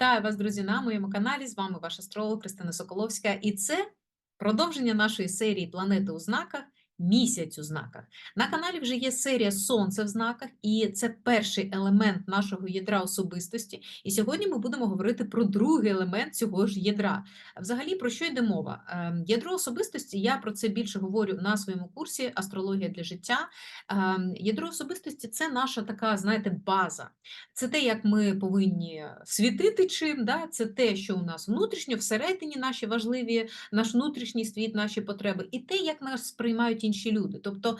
Вітаю вас, друзі, на моєму каналі. З вами ваш астролог Христина Соколовська. І це продовження нашої серії Планети у знаках. Місяць у знаках. На каналі вже є серія Сонце в знаках, і це перший елемент нашого ядра особистості. І сьогодні ми будемо говорити про другий елемент цього ж ядра. Взагалі, про що йде мова? Ем, Ядро особистості, я про це більше говорю на своєму курсі Астрологія для життя. Ем, Ядро особистості це наша така, знаєте, база. Це те, як ми повинні світити чим, да? це те, що у нас внутрішньо, всередині наші важливі, наш внутрішній світ, наші потреби, і те, як нас сприймають інші люди. Тобто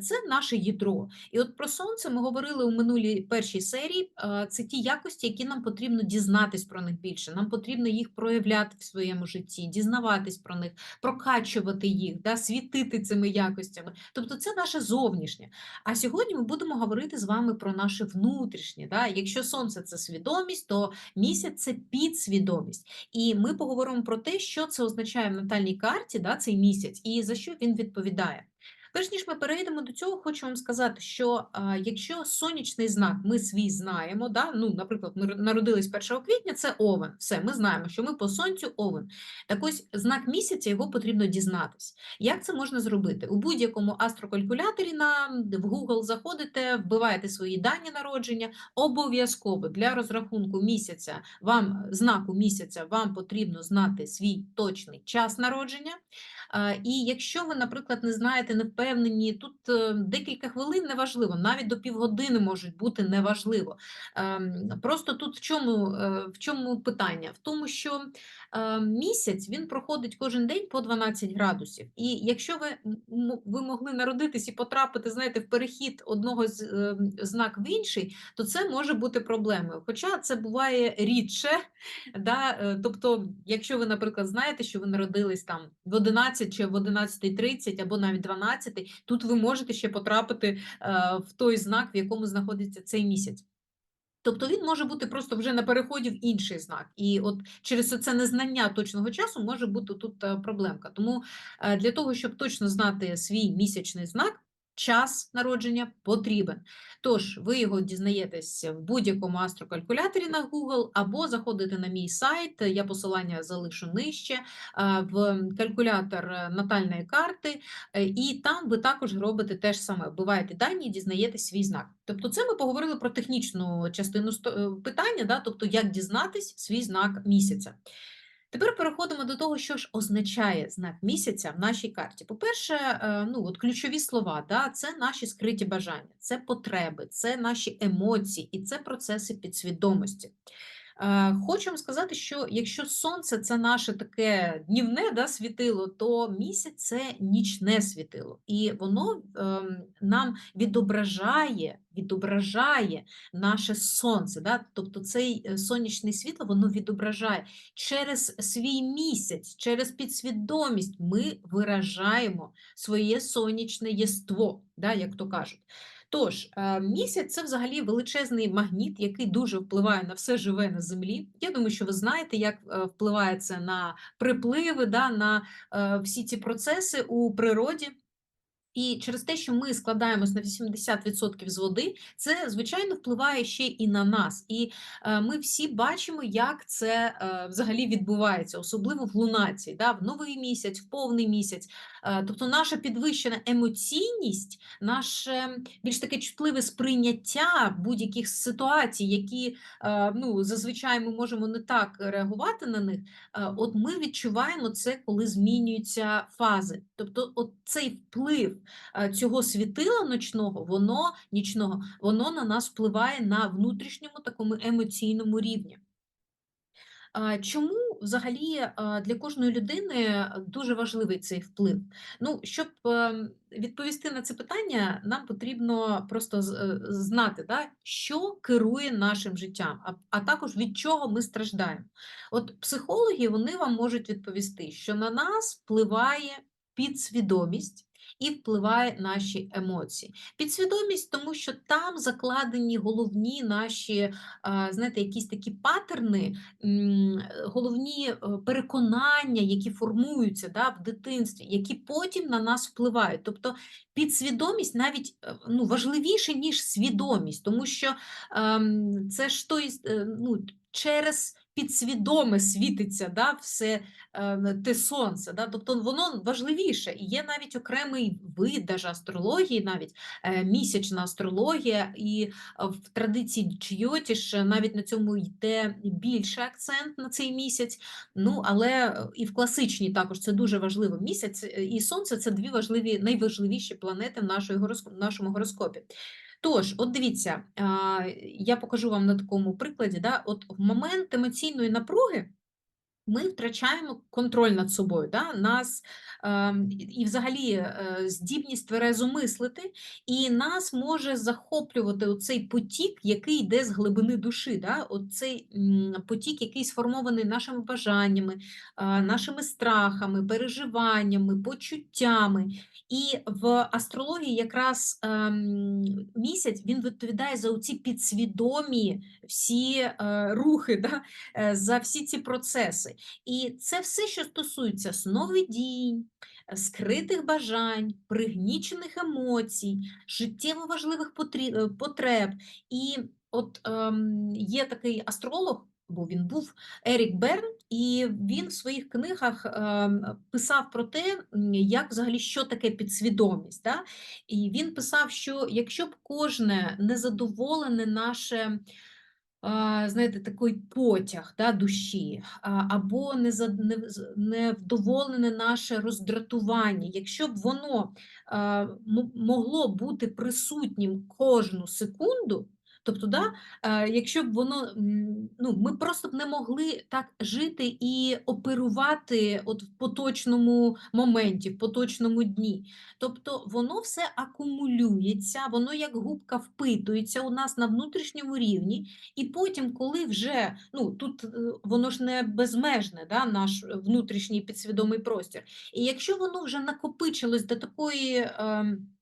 це наше ядро. І от про сонце ми говорили у минулій першій серії. Це ті якості, які нам потрібно дізнатись про них більше. Нам потрібно їх проявляти в своєму житті, дізнаватись про них, прокачувати їх, да? світити цими якостями. Тобто це наше зовнішнє. А сьогодні ми будемо говорити з вами про наше внутрішнє. Да? Якщо сонце це свідомість, то місяць це підсвідомість. І ми поговоримо про те, що це означає в натальній карті, да, цей місяць, і за що він відповідає. Перш ніж ми перейдемо до цього, хочу вам сказати, що а, якщо сонячний знак ми свій знаємо, да, ну, наприклад, ми народились 1 квітня, це овен. Все, ми знаємо, що ми по сонцю овен. Так ось знак місяця його потрібно дізнатись. Як це можна зробити? У будь-якому астрокалькуляторі на в Google заходите, вбиваєте свої дані народження. Обов'язково для розрахунку місяця вам знаку місяця вам потрібно знати свій точний час народження. І якщо ви, наприклад, не знаєте, не впевнені, тут е, декілька хвилин неважливо, навіть до півгодини можуть бути неважливо. Ем, Просто тут в чому, е, в чому питання? В тому, що е, місяць він проходить кожен день по 12 градусів. І якщо ви, м- ви могли народитись і потрапити, знаєте, в перехід одного з знак в інший, то це може бути проблемою. Хоча це буває рідше. Да? Тобто, якщо ви, наприклад, знаєте, що ви народились там в 11 чи в 11.30 або навіть 12, тут ви можете ще потрапити е, в той знак, в якому знаходиться цей місяць. Тобто він може бути просто вже на переході в інший знак. І от через це незнання точного часу може бути тут е, проблемка. Тому е, для того, щоб точно знати свій місячний знак, час народження потрібен. Тож, ви його дізнаєтесь в будь-якому астрокалькуляторі на Google, або заходите на мій сайт, я посилання залишу нижче, в калькулятор е, натальної карти, е, і там ви також робите те ж саме, вбиваєте дані і дізнаєтесь свій знак. Тобто, це ми поговорили про технічну частину е, питання, да? тобто як дізнатись свій знак місяця. Тепер переходимо до того, що ж означає знак місяця в нашій карті. По-перше, е, ну от ключові слова, да, це наші скриті бажання, це потреби, це наші емоції і це процеси підсвідомості. Е, Хочу вам сказати, що якщо сонце це наше таке днівне да, світило, то місяць це нічне світило, і воно ем, нам відображає, відображає наше сонце. Да? Тобто цей е, сонячне світло воно відображає через свій місяць, через підсвідомість ми виражаємо своє сонячне єство, да, як то кажуть. Тож, е, місяць це взагалі величезний магніт, який дуже впливає на все живе на землі. Я думаю, що ви знаєте, як е, впливає це на припливи, да, на е, всі ці процеси у природі. І через те, що ми складаємось на 80% з води, це звичайно впливає ще і на нас. І е, ми всі бачимо, як це е, взагалі відбувається, особливо в лунації, да, в новий місяць, в повний місяць. Е, тобто наша підвищена емоційність, наше більш таке чутливе сприйняття будь-яких ситуацій, які ну, зазвичай ми можемо не так реагувати на них. От ми відчуваємо це, коли змінюються фази. Тобто, от цей вплив цього світила ночного, воно нічного, воно на нас впливає на внутрішньому такому емоційному рівні. Чому взагалі для кожної людини дуже важливий цей вплив? Ну, щоб ем, відповісти на це питання, нам потрібно просто е, знати, да, що керує нашим життям, а також від чого ми страждаємо. От психологи вони вам можуть відповісти, що на нас впливає підсвідомість. І впливає наші емоції. Підсвідомість, тому що там закладені головні наші, знаєте, якісь такі патерни, головні е, переконання, які формуються да, в дитинстві, які потім на нас впливають. Тобто підсвідомість навіть е, ну, важливіше, ніж свідомість, тому що ем, це ж той, е, ну, через підсвідоме світиться да, все е, те сонце. Да? Тобто воно важливіше. І є навіть окремий вид даже астрології, навіть е, місячна астрологія, і е, в традиції Чйотіш навіть на цьому йде більше акцент на цей місяць. Ну, але е, і в класичній також це дуже важливо. Місяць е, і сонце це дві важливі, найважливіші планети в нашої нашому гороскопі. Тож, от дивіться, я покажу вам на такому прикладі, да, от в момент емоційної напруги ми втрачаємо контроль над собою, да? нас ем, і- взагалі е, здібність тверезо мислити, і нас може захоплювати оцей потік, який йде з глибини душі. Да? Оцей потік, який сформований нашими бажаннями, а, нашими страхами, переживаннями, почуттями. І в астрології якраз ем, місяць він відповідає за оці підсвідомі всі е, рухи, да? е, за всі ці процеси. І це все, що стосується сновидінь, е, скритих бажань, пригнічених емоцій, життєво важливих е, потреб. І от ем, є такий астролог, бо він був Ерік Берн, і він в своїх книгах ем, писав про те, як взагалі що таке підсвідомість. Да? І він писав, що якщо б кожне незадоволене наше знаєте, такий потяг да, душі, або невдоволене наше роздратування, якщо б воно могло бути присутнім кожну секунду, тобто, да, якщо б воно, ну, ми просто б не могли так жити і оперувати от в поточному моменті, в поточному дні. Тобто воно все акумулюється, воно як губка впитується у нас на внутрішньому рівні. І потім, коли вже ну тут е, воно ж не безмежне, да, наш внутрішній підсвідомий простір. І якщо воно вже накопичилось до такої. ем,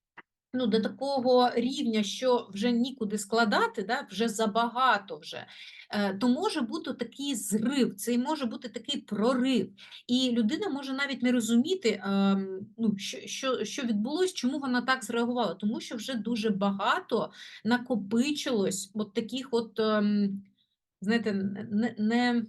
Ну, до такого рівня, що вже нікуди складати, да, вже забагато вже, е, то може бути такий зрив, це може бути такий прорив. І людина може навіть не розуміти, ем, ну, що, що, що відбулось, чому вона так зреагувала, тому що вже дуже багато накопичилось от таких от, ем, знаєте, не, не,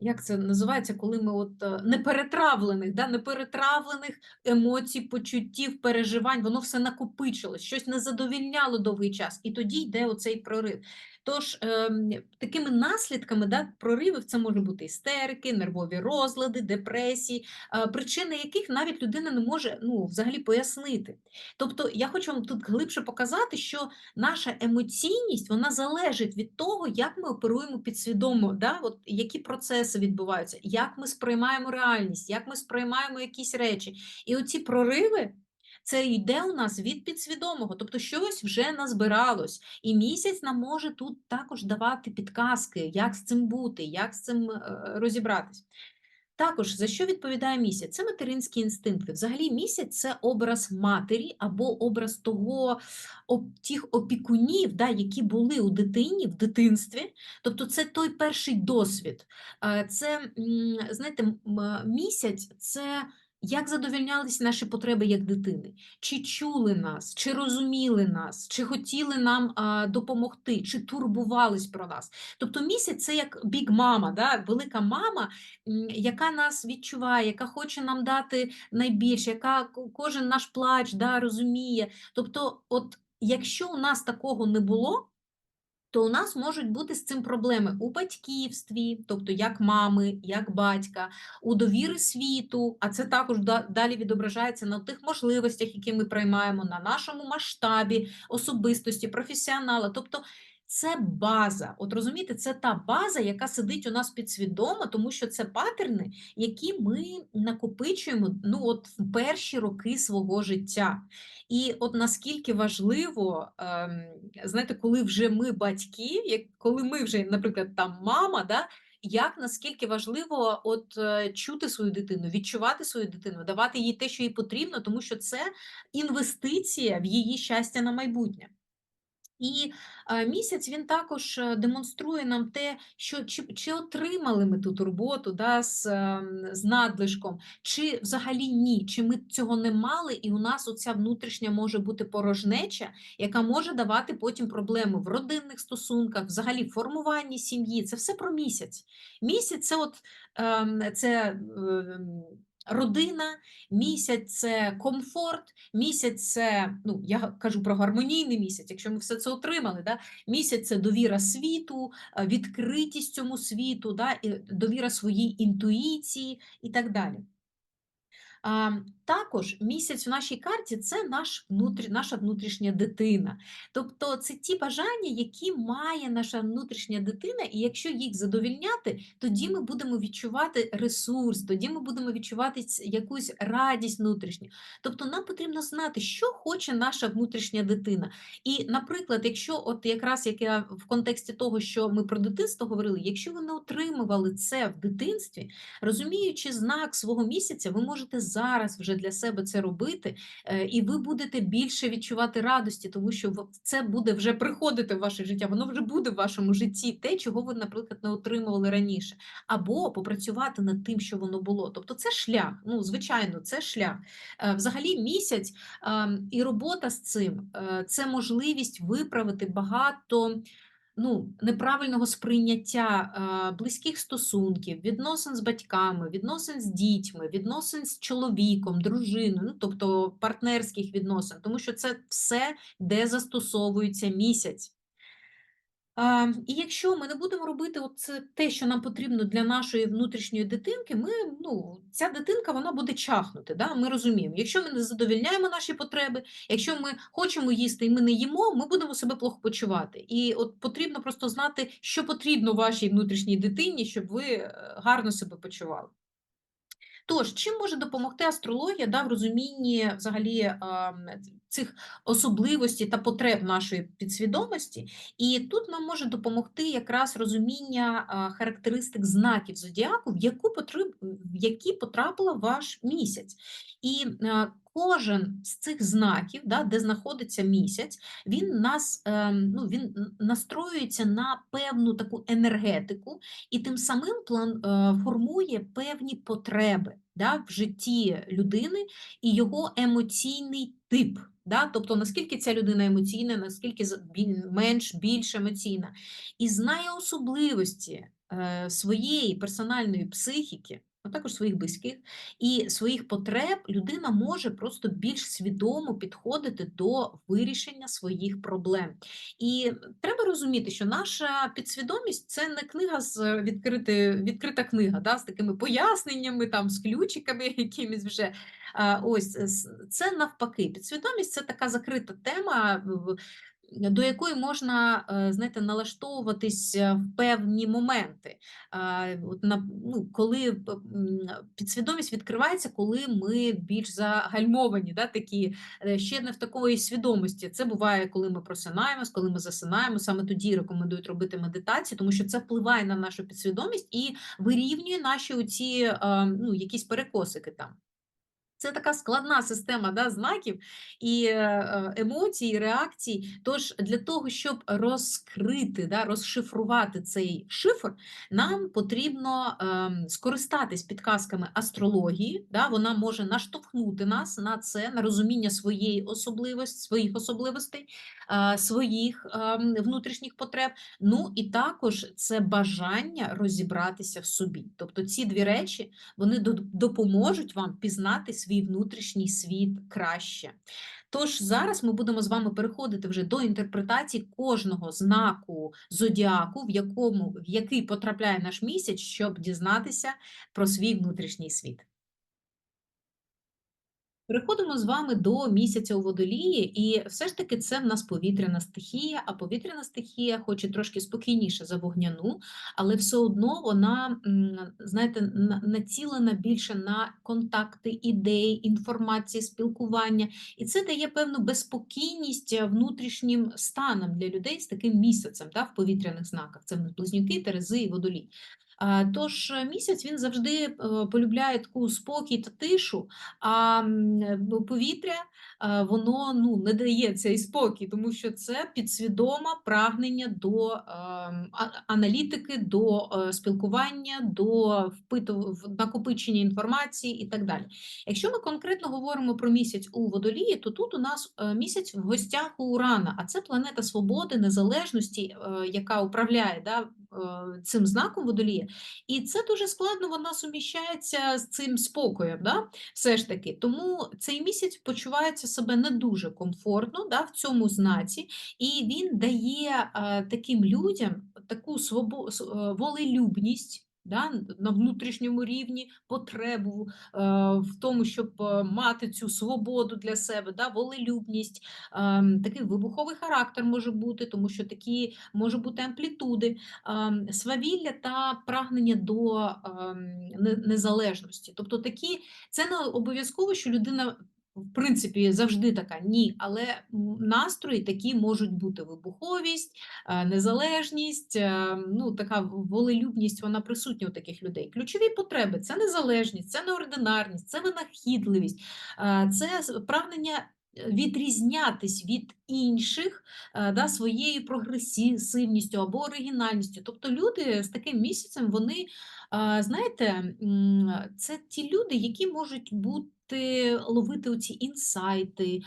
як це називається, коли ми от е, неперетравлених, да, неперетравлених емоцій, почуттів, переживань, воно все накопичилось, щось не задовільняло довгий час, і тоді йде оцей прорив. Тож ем, такими наслідками да, проривів це може бути істерики, нервові розлади, депресії, е, причини яких навіть людина не може ну, взагалі пояснити. Тобто я хочу вам тут глибше показати, що наша емоційність вона залежить від того, як ми оперуємо підсвідомо, да? От які процеси відбуваються, як ми сприймаємо реальність, як ми сприймаємо якісь речі. І оці прориви. Це йде у нас від підсвідомого, тобто щось вже назбиралось, і місяць нам може тут також давати підказки, як з цим бути, як з цим е, розібратись. Також за що відповідає місяць? Це материнські інстинкти. Взагалі, місяць це образ матері або образ того тих опікунів, да, які були у дитині в дитинстві. Тобто, це той перший досвід. Е, Це, знаєте, е, місяць це. Як задовольнялись наші потреби як дитини? Чи чули нас, чи розуміли нас, чи хотіли нам а, допомогти, чи турбувались про нас? Тобто місяць це як бік мама, да? велика мама, яка нас відчуває, яка хоче нам дати найбільше, яка кожен наш плач да, розуміє. Тобто, от якщо у нас такого не було, то у нас можуть бути з цим проблеми у батьківстві, тобто як мами, як батька, у довіри світу, а це також да- далі відображається на тих можливостях, які ми приймаємо, на нашому масштабі особистості, професіонала. Тобто це база. От розумієте, це та база, яка сидить у нас підсвідомо, тому що це патерни, які ми накопичуємо ну, от в перші роки свого життя. І от наскільки важливо, ем, знаєте, коли вже ми батьки, як коли ми вже, наприклад, там мама, да, як наскільки важливо от е, чути свою дитину, відчувати свою дитину, давати їй те, що їй потрібно, тому що це інвестиція в її щастя на майбутнє. І е, місяць він також е, демонструє нам те, що чи, чи отримали ми ту турботу да, з, ем, з надлишком, чи взагалі ні, чи ми цього не мали, і у нас оця внутрішня може бути порожнеча, яка може давати потім проблеми в родинних стосунках, взагалі формуванні сім'ї. Це все про місяць. Місяць це от ем, це. Родина, місяць це комфорт, місяць це, ну я кажу про гармонійний місяць, якщо ми все це отримали. Да? Місяць це довіра світу, е, відкритість цьому світу, да? довіра своїй інтуїції і так далі. Також місяць в нашій карті це наш внутрі, наша внутрішня дитина. Тобто це ті бажання, які має наша внутрішня дитина, і якщо їх задовільняти, тоді ми будемо відчувати ресурс, тоді ми будемо відчувати якусь радість внутрішню. Тобто нам потрібно знати, що хоче наша внутрішня дитина. І, наприклад, якщо от якраз як я в контексті того, що ми про дитинство говорили, якщо ви не отримували це в дитинстві, розуміючи знак свого місяця, ви можете зараз вже для себе це робити, е, і ви будете більше відчувати радості, тому що це буде вже приходити в ваше життя, воно вже буде в вашому житті, те, чого ви, наприклад, не отримували раніше, або попрацювати над тим, що воно було. Тобто, це шлях. Ну, звичайно, це шлях. Е, взагалі, місяць ем, і робота з цим е, це можливість виправити багато ну, неправильного сприйняття е, близьких стосунків, відносин з батьками, відносин з дітьми, відносин з чоловіком, дружиною, ну, тобто партнерських відносин, тому що це все, де застосовується місяць. І якщо ми не будемо робити це те, що нам потрібно для нашої внутрішньої дитинки, ми, ну, ця дитинка вона буде чахнути. Да? Ми розуміємо, якщо ми не задовільняємо наші потреби, якщо ми хочемо їсти і ми не їмо, ми будемо себе плохо почувати. І от потрібно просто знати, що потрібно вашій внутрішній дитині, щоб ви е, гарно себе почували. Тож, чим може допомогти астрологія да, в розумінні взагалі цих особливостей та потреб нашої підсвідомості? І тут нам може допомогти якраз розуміння характеристик знаків зодіаку, в яку потреб, в які потрапила ваш місяць. І Кожен з цих знаків, да, де знаходиться місяць, він нас ем, ну, він настроюється на певну таку енергетику і тим самим план е, формує певні потреби да, в житті людини і його емоційний тип. Да? Тобто, наскільки ця людина емоційна, наскільки менш більш емоційна, і знає особливості е, своєї персональної психіки а також своїх близьких і своїх потреб людина може просто більш свідомо підходити до вирішення своїх проблем. І треба розуміти, що наша підсвідомість це не книга з відкрити, відкрита книга, да, з такими поясненнями, там, з ключиками якимись вже. Ось це навпаки. Підсвідомість це така закрита тема до якої можна е, знаєте, налаштовуватись е, в певні моменти. От на, ну, Коли підсвідомість відкривається, коли ми більш загальмовані, да, такі, е, ще не в такої свідомості. Це буває, коли ми просинаємось, коли ми засинаємо. Саме тоді рекомендують робити медитацію, тому що це впливає на нашу підсвідомість і вирівнює наші оці, ну, якісь перекосики там. Це така складна система да, знаків і е, е, емоцій, реакцій. Тож для того, щоб розкрити, да, розшифрувати цей шифр, нам потрібно ем, скористатись підказками астрології. Да, Вона може наштовхнути нас на це, на розуміння своєї особливості, своїх особливостей, е, своїх ем, внутрішніх потреб. Ну і також це бажання розібратися в собі. Тобто ці дві речі вони допоможуть вам пізнати свій свій внутрішній світ краще. Тож зараз ми будемо з вами переходити вже до інтерпретації кожного знаку зодіаку, в якому в який потрапляє наш місяць, щоб дізнатися про свій внутрішній світ. Переходимо з вами до місяця у водолії, і все ж таки це в нас повітряна стихія, а повітряна стихія, хоч і трошки спокійніше за вогняну, але все одно вона, знаєте, націлена більше на контакти, ідеї, інформації, спілкування. І це дає певну безспокійність внутрішнім станом для людей з таким місяцем да, в повітряних знаках. Це в близнюки, терези і водолій. Тож е, місяць він завжди е, полюбляє таку спокій та тишу, а е, повітря воно ну, не дає цей спокій, тому що це підсвідоме прагнення до аналітики, до спілкування, до впиту, накопичення інформації і так далі. Якщо ми конкретно говоримо про місяць у водолії, то тут у нас місяць в гостях у Урана, а це планета свободи, незалежності, яка управляє да, цим знаком водолія. І це дуже складно, вона суміщається з цим спокоєм. Да? Все ж таки. Тому цей місяць почувається себе не дуже комфортно да, в цьому знаці, і він дає е, таким людям таку свобо... е, волелюбність. Да, на внутрішньому рівні потребу е, в тому, щоб е, мати цю свободу для себе, да, волелюбність, ем, такий вибуховий характер може бути, тому що такі може бути амплітуди, ем, свавілля та прагнення до не- незалежності. Тобто такі, це не обов'язково, що людина. В принципі, завжди така ні, але настрої такі можуть бути вибуховість, е, незалежність, е, ну така волелюбність, вона присутня у таких людей. Ключові потреби це незалежність, це неординарність, це винахідливість, е, це прагнення відрізнятись від інших да, своєю прогресивністю або оригінальністю. Тобто люди з таким місяцем, вони, знаєте, це ті люди, які можуть бути. Ловити оці інсайти,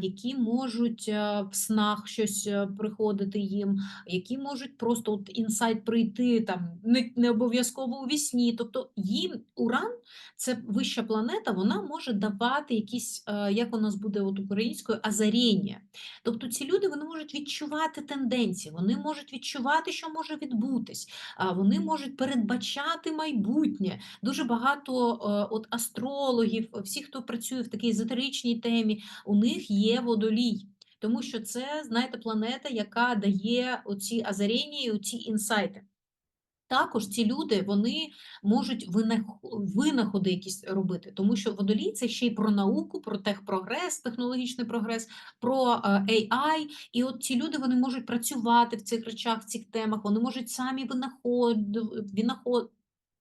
які можуть е, в снах щось е, приходити їм, які можуть просто от інсайт прийти там не, не обов'язково у вісні. Тобто їм уран це вища планета, вона може давати якісь, е, як у нас буде от українською, азаріння. Тобто ці люди вони можуть відчувати тенденції, вони можуть відчувати, що може відбутись, вони можуть передбачати майбутнє. Дуже багато от астрологів, всі, хто працює в такій езотеричній темі, у них є водолій. Тому що це, знаєте, планета, яка дає оці азаріння і оці інсайти. Також ці люди вони можуть винах- винаходи якісь робити, тому що водолій це ще й про науку, про техпрогрес, технологічний прогрес, про е, AI. І от ці люди вони можуть працювати в цих речах, в цих темах, вони можуть самі винаход... винаход...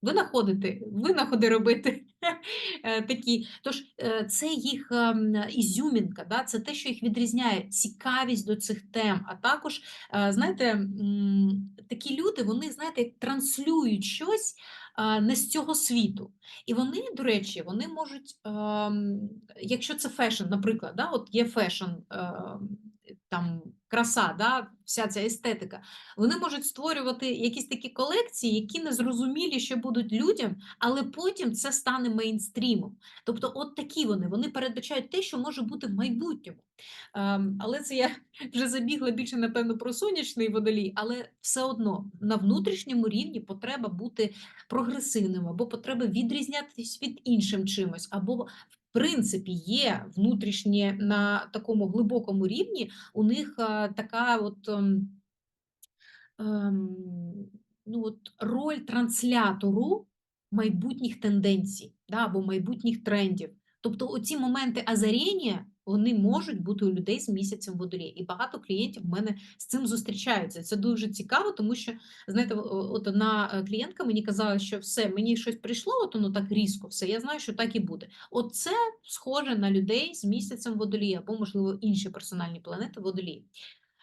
винаходити, винаходи робити е, такі. Тож е, це їх ем, ізюмінка, да? це те, що їх відрізняє, цікавість до цих тем, а також Е, знаєте, такі люди, вони, знаєте, транслюють щось не з цього світу. І вони, до речі, вони можуть, ем, якщо це фешн, наприклад, да, от є фешн, там краса, да, вся ця естетика, вони можуть створювати якісь такі колекції, які не зрозумілі, що будуть людям, але потім це стане мейнстрімом. Тобто, от такі вони, вони передбачають те, що може бути в майбутньому. Ем, але це я вже забігла більше, напевно, про сонячний водолій, але все одно на внутрішньому рівні потреба бути прогресивним, або потреба відрізнятися від іншим чимось, або в принципі є внутрішнє на такому глибокому рівні, у них е, така от. ну, от роль транслятору майбутніх тенденцій да, або майбутніх трендів. Тобто оці моменти азаріння, вони можуть бути у людей з місяцем водолія. І багато клієнтів в мене з цим зустрічаються. Це дуже цікаво, тому що, знаєте, от одна е, клієнтка мені казала, що все, мені щось прийшло, от воно так різко, все, я знаю, що так і буде. От це схоже на людей з місяцем водолія, або, можливо, інші персональні планети водолії.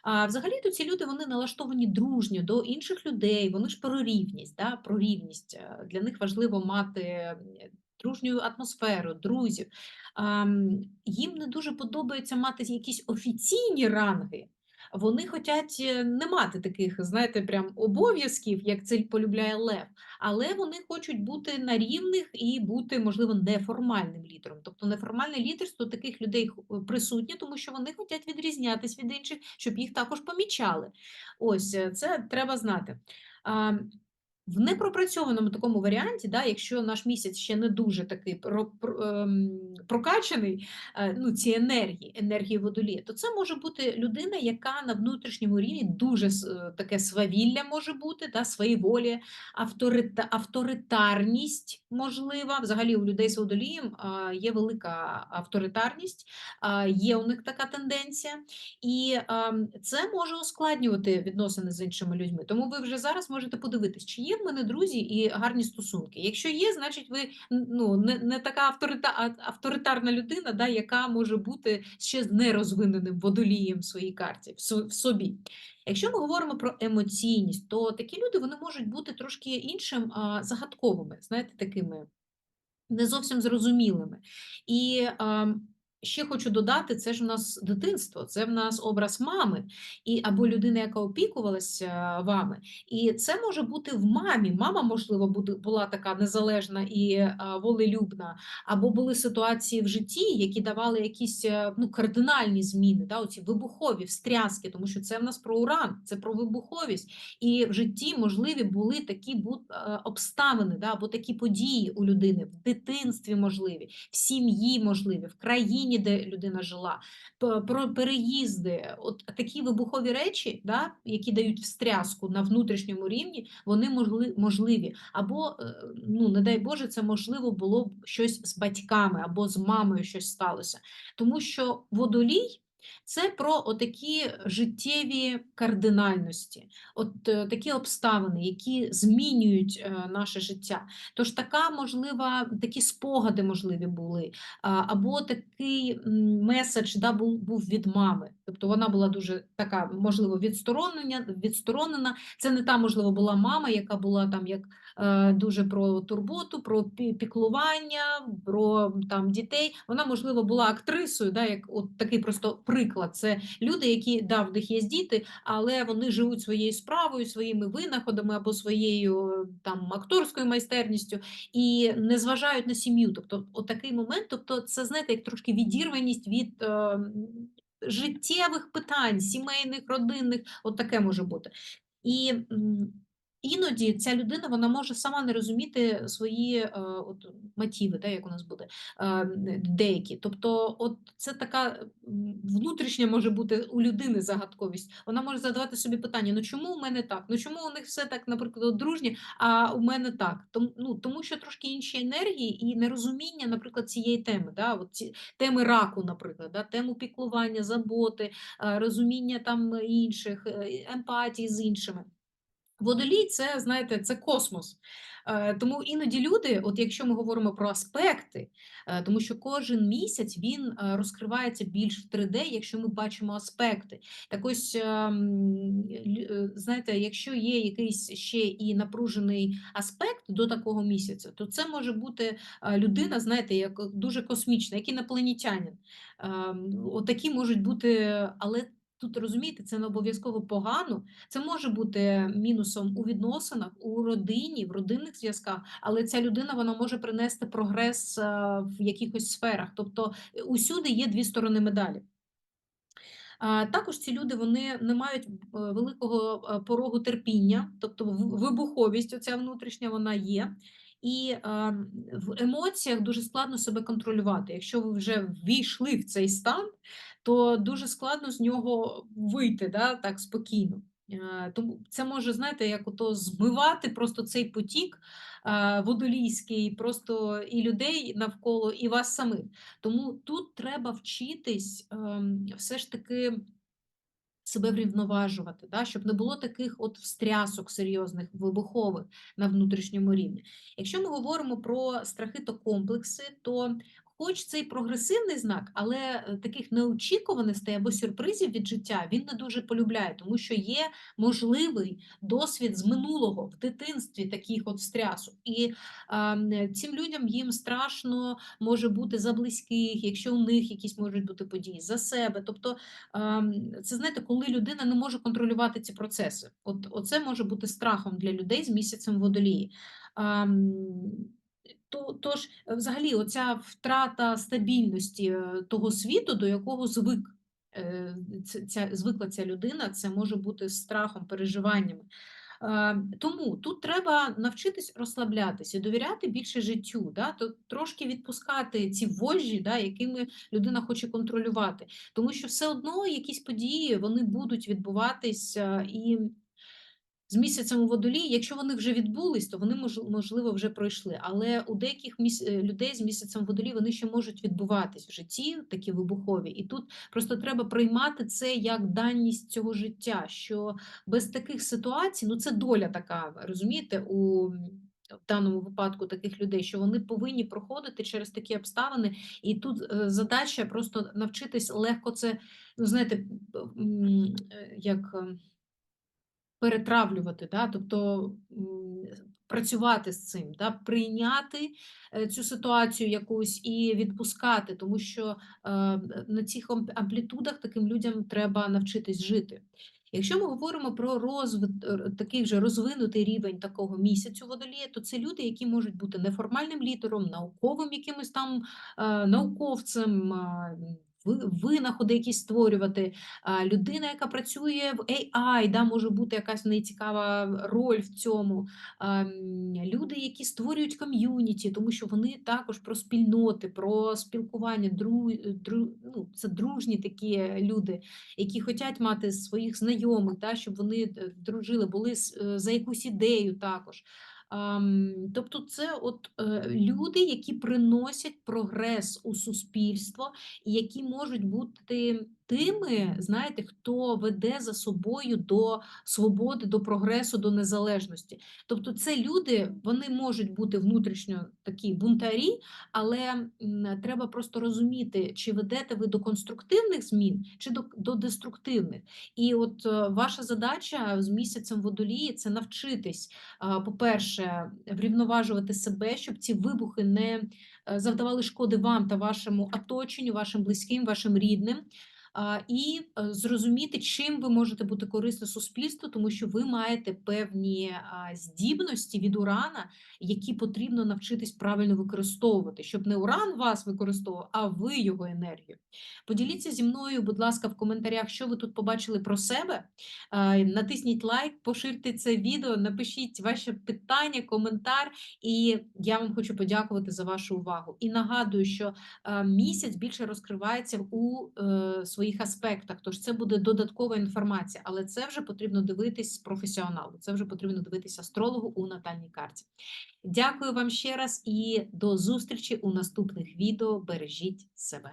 А взагалі-то ці люди вони налаштовані дружньо до інших людей, вони ж про рівність, да, про рівність. Е, Для них важливо мати дружню атмосферу, друзів. Їм не дуже подобається мати якісь офіційні ранги. Вони хочуть не мати таких, знаєте, прям обов'язків, як це полюбляє Лев, але вони хочуть бути на рівних і бути, можливо, неформальним лідером. Тобто неформальне лідерство таких людей присутнє, тому що вони хочуть відрізнятись від інших, щоб їх також помічали. Ось е, це треба знати. В непропрацьованому такому варіанті, да, якщо наш місяць ще не дуже такий ем, прокачаний, е, ну, ці енергії, енергії водолія, то це може бути людина, яка на внутрішньому рівні дуже е, таке свавілля може бути, да, своєволі, авторита, авторитарність можлива. Взагалі у людей з водолієм а, є велика авторитарність, є у них така тенденція, і ем, це може ускладнювати відносини з іншими людьми. Тому ви вже зараз можете подивитись, чи є в мене друзі і гарні стосунки. Якщо є, значить ви ну, не, не така авторита, авторитарна людина, да, яка може бути ще з нерозвиненим водолієм в своїй карті, в собі. Якщо ми говоримо про емоційність, то такі люди вони можуть бути трошки іншим а, загадковими, знаєте, такими не зовсім зрозумілими. І а, ще хочу додати: це ж у нас дитинство, це в нас образ мами, і або людина, яка опікувалася вами. І це може бути в мамі. Мама, можливо, була така незалежна і волелюбна, або були ситуації в житті, які давали якісь е, ну, кардинальні зміни, да, оці вибухові встряски, тому що це в нас про уран, це про вибуховість. І в житті можливі були такі е, обставини, да, або такі події у людини в дитинстві можливі, в сім'ї можливі, в країні, де людина жила, про переїзди. От такі вибухові речі, да, які дають встряску на внутрішньому рівні, вони можли, можливі. Або, е, ну не дай Боже, це можливо було б щось з батьками або з мамою щось сталося. Тому що водолій. Це про отакі життєві кардинальності, от е, такі обставини, які змінюють е, наше життя. Тож така можлива, такі спогади можливі були, або такий меседж да, був, був від мами. Тобто вона була дуже така, можливо, відсторонена, відсторонена. Це не та, можливо, була мама, яка була там як е, дуже про турботу, про піклування, про там дітей. Вона, можливо, була актрисою, да, як от такий просто приклад. Це люди, які да, в них є діти, але вони живуть своєю справою, своїми винаходами або своєю там акторською майстерністю і не зважають на сім'ю. Тобто, от такий момент, тобто, це знаєте, як трошки відірваність від. е, Життєвих питань, сімейних, родинних, от таке може бути. І іноді ця людина вона може сама не розуміти свої е, от, мотиви, да, як у нас буде, е, деякі. Тобто, от це така внутрішня може бути у людини загадковість. Вона може задавати собі питання: ну чому у мене так? Ну чому у них все так, наприклад, дружні, а у мене так? Тому, ну, тому що трошки інші енергії і нерозуміння, наприклад, цієї теми. Да, от ці, теми раку, наприклад, да, тему піклування, заботи, е, розуміння там інших, е, емпатії з іншими. Водолій це, знаєте, це космос. Е, Тому іноді люди, от якщо ми говоримо про аспекти, е, тому що кожен місяць він е, розкривається більш в 3D, якщо ми бачимо аспекти. Так ось, ем, знаєте, якщо є якийсь ще і напружений аспект до такого місяця, то це може бути людина, знаєте, як дуже космічна, як інопланетянин. Ем, Отакі можуть бути, але тут розумієте, це не обов'язково погано. Це може бути мінусом у відносинах, у родині, в родинних зв'язках, але ця людина вона може принести прогрес е, в якихось сферах. Тобто е, усюди є дві сторони медалі. Також ці люди вони не мають е, великого порогу терпіння, тобто вибуховість оця внутрішня вона є. І е, в емоціях дуже складно себе контролювати. Якщо ви вже ввійшли в цей стан, то дуже складно з нього вийти да, так спокійно. Е, Тому це може, знаєте, як ото змивати просто цей потік е, водолійський, просто і людей навколо, і вас самих. Тому тут треба вчитись ем, все ж таки себе врівноважувати, да, щоб не було таких от встрясок серйозних, вибухових на внутрішньому рівні. Якщо ми говоримо про страхи та комплекси, то хоч це і прогресивний знак, але е, таких неочікуваностей або сюрпризів від життя він не дуже полюбляє, тому що є можливий досвід з минулого в дитинстві таких от встрясок. І е, цим людям їм страшно може бути за близьких, якщо у них якісь можуть бути події, за себе. Тобто Ем, це знаєте, коли людина не може контролювати ці процеси. От Оце може бути страхом для людей з місяцем водолії. То, тож, е, взагалі, оця втрата стабільності е, того світу, до якого звик. е, Ця звикла ця людина, це може бути страхом, переживаннями. Тому тут треба навчитись розслаблятися, довіряти більше життю, да? то трошки відпускати ці вожжі, да, якими людина хоче контролювати. Тому що все одно якісь події вони будуть відбуватися, і з місяцем у водолії, якщо вони вже відбулись, то вони мож- можливо вже пройшли. Але у деяких міс... е, людей з місяцем водолії вони ще можуть відбуватись в житті, такі вибухові. І тут просто треба приймати це як даність цього життя. Що без таких ситуацій, ну це доля така, розумієте, у в даному випадку таких людей, що вони повинні проходити через такі обставини, і тут е, задача просто навчитись легко це, ну знаєте, е, як. Перетравлювати, да? тобто працювати з цим, да? прийняти е, цю ситуацію якусь і відпускати, тому що е, на цих ам- амплітудах таким людям треба навчитись жити. Якщо ми говоримо про розвит, такий вже розвинутий рівень такого місяцю водолія, то це люди, які можуть бути неформальним лідером, науковим якимось там е, науковцем, винаходи якісь створювати, людина, яка працює в AI, да, може бути якась в цікава роль в цьому. Люди, які створюють ком'юніті, тому що вони також про спільноти, про спілкування, дру, дру, ну, це дружні такі люди, які хочуть мати своїх знайомих, да, щоб вони е, дружили, були е, за якусь ідею також. Тобто, це от е, люди, які приносять прогрес у суспільство, і які можуть бути тими, знаєте, хто веде за собою до свободи, до прогресу, до незалежності. Тобто, це люди, вони можуть бути внутрішньо такі бунтарі, але треба просто розуміти, чи ведете ви до конструктивних змін, чи до, до деструктивних. І от е, ваша задача з місяцем водолії це навчитись, по-перше, врівноважувати себе, щоб ці вибухи не е, завдавали шкоди вам та вашому оточенню, вашим близьким, вашим рідним. І е, зрозуміти, чим ви можете бути корисні суспільству, тому що ви маєте певні здібності від урана, які потрібно навчитись правильно використовувати, щоб не уран вас використовував, а ви його енергію. Поділіться зі мною, будь ласка, в коментарях, що ви тут побачили про себе. Натисніть лайк, поширте це відео, напишіть ваші питання, коментар, і я вам хочу подякувати за вашу увагу. І нагадую, що е, місяць більше розкривається у е, своїх аспектах, тож це буде додаткова інформація, але це вже потрібно дивитись професіоналу, це вже потрібно дивитись астрологу у натальній карті. Дякую вам ще раз і до зустрічі у наступних відео. Бережіть себе.